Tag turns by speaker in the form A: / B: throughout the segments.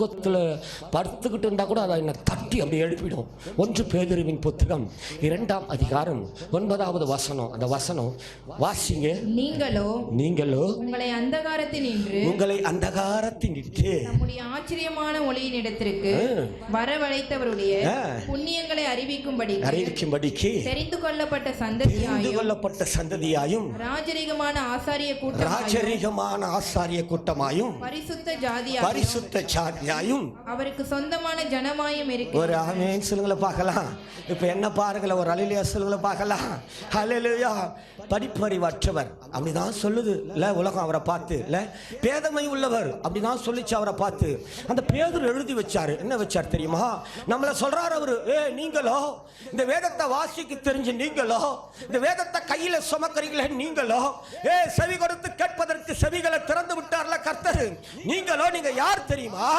A: தூக்கத்தில் படுத்துக்கிட்டு இருந்தால் கூட அதை என்னை தட்டி அப்படி எழுப்பிடும். ஒன்று பேதுருவின் புத்தகம் இரண்டாம் அதிகாரம் ஒன்பதாவது வசனம். அந்த வசனம் வாசிங்க.
B: நீங்களோ
A: நீங்களோ
B: உங்களை அந்தகாரத்தில் நின்று
A: உங்களை அந்தகாரத்தினிட்டு
B: நம்முடைய ஆச்சரியமான ஒளியினிடத்திற்கு வரவழைத்தவருடைய
A: ஆ.
B: புண்ணியங்களை அறிவிக்கும்படி
A: அறிவிக்கும்படிக்கு
B: தெரிந்து கொள்ளப்பட்ட
A: தெரிந்து
B: சந்ததியாயும்
A: கொள்ளப்பட்ட சந்ததியாயும்
B: ராஜரிகமான ஆசாரிய கூட்டமாயும்
A: ராஜரிகமான ஆசாரிய கூட்டமாயும்
B: பரிசுத்த ஜாதியாயும்
A: பரிசுத்த சாதியாயும்
B: அவருக்கு சொந்தமான ஜனமாயும் இருக்கு.
A: ஒரு ஆமேன் சொல்லுங்களை பார்க்கலாம். இப்போ என்ன பாருங்களேன் ஒரு அலிலியா சொல்லுங்களை பார்க்கலாம். அலிலியா. படிப்பறிவற்றவர். அப்படிதான் சொல்லுது. இல்ல உலகம் அவரை பார்த்து. இல்ல பேதமை உள்ளவர். அப்படிதான் சொல்லிச்சு அவரை பார்த்து. அந்த பேதர் எழுதி வச்சாரு. என்ன வச்சார் தெரியுமா? நம்மள சொல்றாரு அவரு ஏ நீங்களோ இந்த வேதத்தை வாசிக்க தெரிஞ்சு நீங்களோ இந்த வேதத்தை கையில சுமக்கிறீங்களே நீங்களோ ஏ செவி கொடுத்து கேட்பதற்கு செவிகளை திறந்து விட்டார்ல கர்த்தர். நீங்களோ நீங்க யார் தெரியுமா?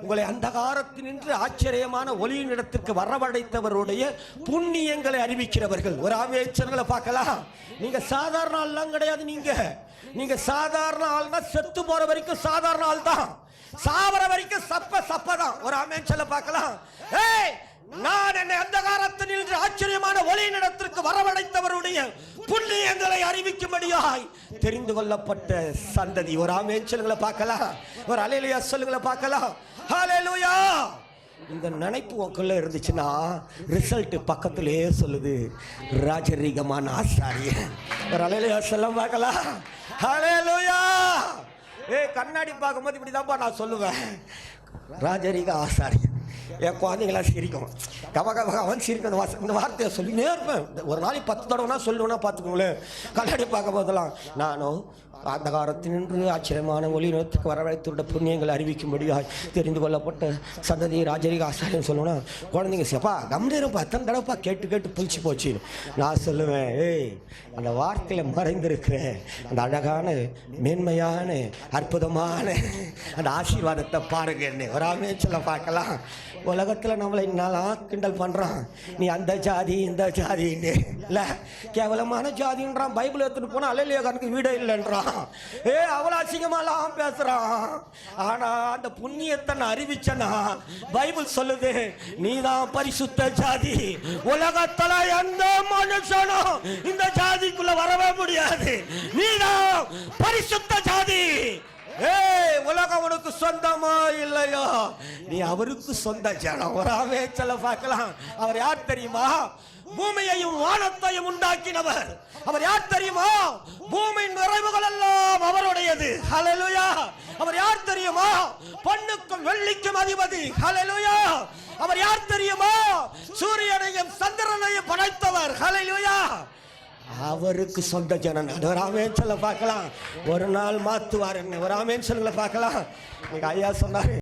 A: உங்களை அந்தகாரத்தினின்று ஆச்சரியமான ஒளியின் இடத்திற்கு வரவழைத்தவருடைய புண்ணியங்களை அறிவிக்கிறவர்கள். ஒரு ஆவேச்சங்களை பார்க்கலாம். நீங்க சாதாரண ஆள்லாம் கிடையாது நீங்க. நீங்க சாதாரண ஆள்னா செத்து போற வரைக்கும் சாதாரண ஆள் தான். சாவர வரைக்கும் சப்ப சப்ப தான். ஒரு ஆமேச்சலை பார்க்கலாம். ஏய் நான் என்னை அந்தகாரத்தில் நின்று ஆச்சரியமான ஒளியின் இடத்திற்கு வரவழைத்தவருடைய புண்ணியங்களை அறிவிக்கும்படியாய் தெரிந்து கொள்ளப்பட்ட சந்ததி. ஒரு ஆமேச்சல்களை பார்க்கலாம். ஒரு அலையிலையா சொல்லுங்களை பார்க்கலாம். ஹalleluya இந்த நினைப்பு உங்களுக்குள்ள இருந்துச்சுன்னா ரிசல்ட் பக்கத்திலேயே சொல்லுது. ராஜரீகமான ஆசாரிய. ஒரு அலையிலையா சொல்ல பார்க்கலாம். ஹalleluya ஏய் கண்ணாடி பார்க்கும்போது இப்படிதான்ப்பா நான் சொல்லுவேன். ராஜரீக ஆசாரியன் என் குழந்தைங்களாம் சிரிக்கும். கவ கவ அவன் சிரிக்கும். இந்த வாச இந்த வார்த்தையை சொல்லினே இருப்பேன். ஒரு நாளைக்கு பத்து தடவைனா சொல்லுவேன்னா பார்த்துக்கோங்களேன். கண்ணாடி பார்க்க போதெல்லாம் நானும் அந்த காலத்தினின்று ஆச்சரியமான ஒளி நோத்துக்கு வரவழைத்துள்ள புண்ணியங்கள் அறிவிக்கும்படியாக தெரிந்து கொள்ளப்பட்ட சந்ததி ராஜரிக ஆசாரியம் சொல்லணும்னா குழந்தைங்க சேப்பா கம்பீரம் பத்தன் தடவைப்பா கேட்டு கேட்டு புளிச்சு போச்சு. நான் சொல்லுவேன் ஏய் அந்த வார்த்தையில் மறைந்திருக்கிற அந்த அழகான மேன்மையான அற்புதமான அந்த ஆசீர்வாதத்தை பாருங்க என்ன. வராமே சொல்ல பார்க்கலாம். உலகத்தில் நம்மளை நல்லா கிண்டல் பண்ணுறான் நீ அந்த ஜாதி இந்த ஜாதின்னு. இல்லை கேவலமான ஜாதின்றான். பைபிள் எடுத்துகிட்டு போனால் அலையிலேயக்காரனுக்கு வீடே இல்லைன்றான். ஏ அவ்வளோ அசிங்கமாலாம் பேசுகிறான் ஆனால் அந்த புண்ணியத்தை நான் அறிவிச்சேன்னா பைபிள் சொல்லுது நீதான் பரிசுத்த ஜாதி. உலகத்தில் எந்த மனுஷனும் இந்த ஜாதிக்குள்ளே வரவே முடியாது. நீதான் பரிசுத்த ஜாதி. ஏய் உலகம் உனக்கு சொந்தமா இல்லையோ? நீ அவருக்கு சொந்த ஜனம். ஒரு ஆவேச்சல பார்க்கலாம். அவர் யார் தெரியுமா? பூமியையும் வானத்தையும் உண்டாக்கினவர். அவர் யார் தெரியுமா? பூமியின் நிறைவுகள் எல்லாம் அவருடையது. ஹலலுயா அவர் யார் தெரியுமா? பொண்ணுக்கும் வெள்ளிக்கும் அதிபதி. ஹலலுயா அவர் யார் தெரியுமா? அவருக்கு சொந்த ஜனன். ஒரு ஆமேன் சொல்ல பார்க்கலாம். ஒரு நாள் மாத்துவார். என்ன ஒரு ஆமேன் சொல்ல பார்க்கலாம் ஐயா சொன்னாரு